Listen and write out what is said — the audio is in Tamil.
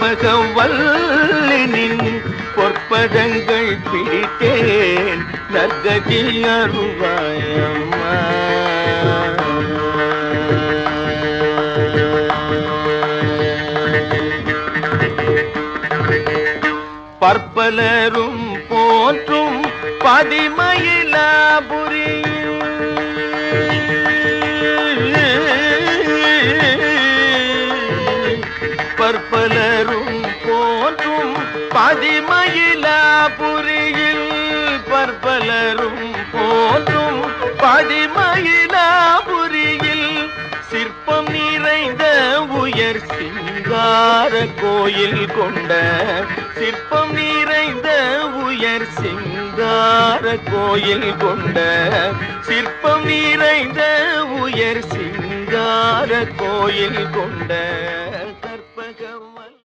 கற்பகவல்லினின் பொற்பதங்கள் பிடித்தேன். நற்கதி அருவாயம்மா. பற்பலரும் போற்றும் பதிமயிலாபுரியில் பற்பலரும் போன்றும் பதிமயிலாபுரியில் பற்பலரும் போன்றும் பதிமயிலாபுரியில் சிற்பம் நிறைந்த உயர் சிங்கார கோயில் கொண்ட சிற்பம் நிறைந்த உயர் சிங்கார கோயில் கொண்ட சிற்பம் நிறைந்த உயர் சிங்கார கோயில் கொண்ட